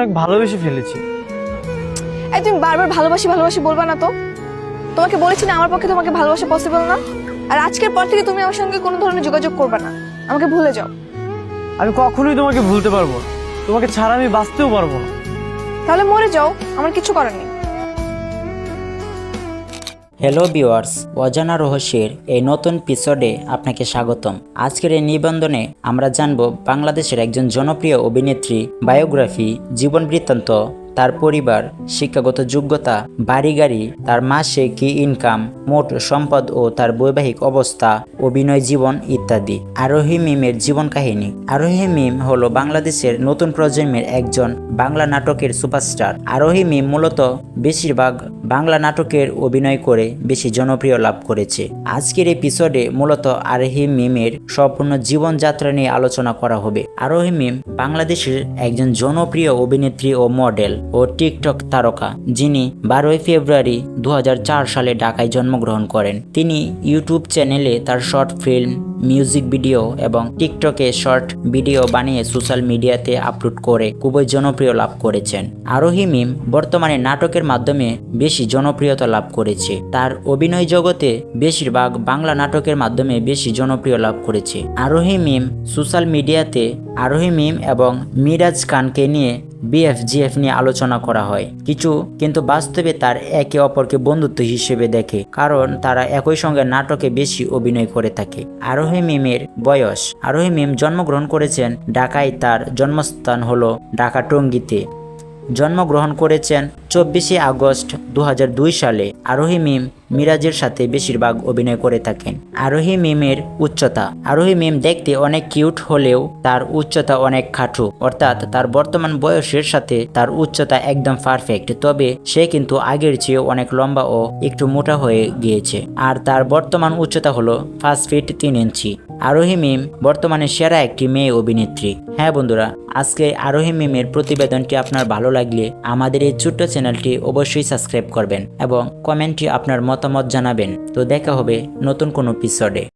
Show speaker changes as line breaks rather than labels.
অনেক ভালোবেসে ফেলেছি।
তুমি বারবার ভালোবাসি ভালোবাসি বলবা না তো? তোমাকে বলেছি না আমার পক্ষে তোমাকে ভালোবাসা পসিবল না। আর আজকের পর থেকে তুমি আমার সঙ্গে কোনো ধরনের যোগাযোগ করবে না। আমাকে ভুলে যাও।
আমি কখনোই তোমাকে ভুলতে পারব না। তোমাকে ছাড়া আমি বাঁচতেও পারব না।
তাহলে মরে যাও আমার কিছু করার নেই।
হ্যালো বিওয়ার্স অজানা রহস্যের এই নতুন পিসোডে আপনাকে স্বাগতম। আজকের এই নিবন্ধনে আমরা জানব বাংলাদেশের একজন জনপ্রিয় অভিনেত্রী বায়োগ্রাফি জীবন বৃত্তান্ত তার পরিবার, শিক্ষাগত যোগ্যতা বাড়ি গাড়ি তার মাসে কি ইনকাম মোট সম্পদ ও তার বৈবাহিক অবস্থা, অভিনয় জীবন ইত্যাদি। আরোহী মিমের জীবন কাহিনী। আরোহী মিম হলো বাংলাদেশের নতুন প্রজন্মের একজন বাংলা নাটকের সুপারস্টার। আরোহী মিম মূলত বেশিরভাগ বাংলা নাটকের অভিনয় করে বেশি জনপ্রিয় লাভ করেছে। আজকের এপিসোডে মূলত আরোহী মিমের সম্পূর্ণ জীবনযাত্রা নিয়ে আলোচনা করা হবে। আরোহী মিম বাংলাদেশের একজন জনপ্রিয় অভিনেত্রী ও মডেল ও টিকটক তারকা, যিনি বারোই ফেব্রুয়ারি দু হাজার চার সালে ঢাকায় জন্মগ্রহণ করেন। তিনি ইউটিউব চ্যানেলে তার শর্ট ফিল্ম, মিউজিক ভিডিও এবং টিকটকে শর্ট ভিডিও বানিয়ে সোশ্যাল মিডিয়াতে আপলোড করে খুবই জনপ্রিয় লাভ করেছেন। আরোহী মিম বর্তমানে নাটকের মাধ্যমে বেশি জনপ্রিয়তা লাভ করেছে। তার অভিনয় জগতে বেশিরভাগ বাংলা নাটকের মাধ্যমে বেশি জনপ্রিয় লাভ করেছে। আরোহী মিম সোশ্যাল মিডিয়াতে, আরোহী মিম এবং মিরাজ খানকে নিয়ে বিএফজিএফ নিয়ে আলোচনা করা হয়। কিছু কিন্তু বাস্তবে তার একে অপরকে বন্ধুত্ব হিসেবে দেখে, কারণ তারা একই সঙ্গে নাটকে বেশি অভিনয় করে থাকে। আরোহী মিমের বয়স, আরোহী মিম জন্মগ্রহণ করেছেন ঢাকায়, তার জন্মস্থান হলো ঢাকা টঙ্গিতে। জন্মগ্রহণ করেছেন চব্বিশে আগস্ট দু হাজার দুই সালে আরোহী মিম মিরাজের সাথে বেশিরভাগ অভিনয় করে থাকেন। আরোহী মিমের উচ্চতা। আরোহী মিম দেখতে অনেক কিউট হলেও তার উচ্চতা অনেক খাটু। অর্থাৎ তার বর্তমান বয়সের সাথে তার উচ্চতা একদম পারফেক্ট তবে সে কিন্তু আগের চেয়ে অনেক লম্বা ও একটু মোটা হয়ে গিয়েছে। আর তার বর্তমান উচ্চতা হলো পাঁচ ফিট তিন ইঞ্চি। আরোহী মিম বর্তমানে সেরা একটি মেয়ে অভিনেত্রী। হ্যাঁ বন্ধুরা, আজকে আরোহী মিমের প্রতিবেদনটি আপনার ভালো লাগলে আমাদের এই ছোট্ট চ্যানেলটি অবশ্যই সাবস্ক্রাইব করবেন এবং কমেন্টে আপনার মতামত জানাবেন। তো দেখা হবে নতুন কোনো এপিসোডে